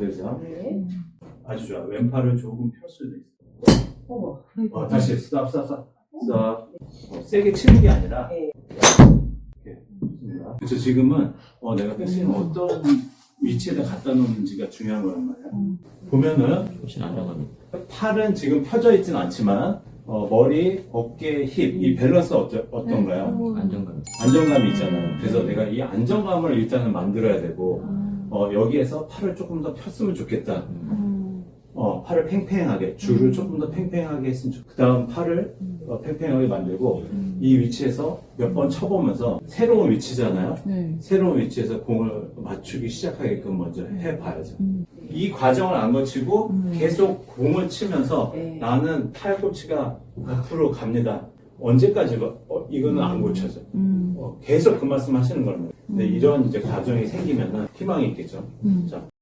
만들자. 네. 아주 좋아. 왼팔을 조금 펼 수도 있어. 어머. 어, 다시 스탑, 스탑, 스탑. 어, 세게 치는 게 아니라. 네. 이렇게. 좋습니다. 그래서 지금은 어, 내가 백스윙 어떤 위치에다 갖다 놓는지가 중요한 거란 말이야. 보면은 훨씬 안정감이 팔은 지금 펴져 있진 않지만 어, 머리, 어깨, 힙 이 밸런스 어떠, 어떤가요? 안정감이 안정감이 있잖아요. 그래서 내가 이 안정감을 일단은 만들어야 되고 어, 여기에서 팔을 조금 더 폈으면 좋겠다. 어, 팔을 팽팽하게 줄을 조금 더 팽팽하게 했으면 좋겠다. 그 다음 팔을 어, 팽팽하게 만들고 이 위치에서 몇 번 쳐보면서 새로운 위치잖아요. 네. 새로운 위치에서 공을 맞추기 시작하게끔 먼저 해봐야죠. 이 과정을 안 거치고 계속 공을 치면서 네. 나는 팔꿈치가 앞으로 갑니다. 언제까지 어, 이거는 안 고쳐져. 어, 계속 그 말씀 하시는 겁니다. 근데 이런 이제 과정이 생기면은 희망이 있겠죠. 자,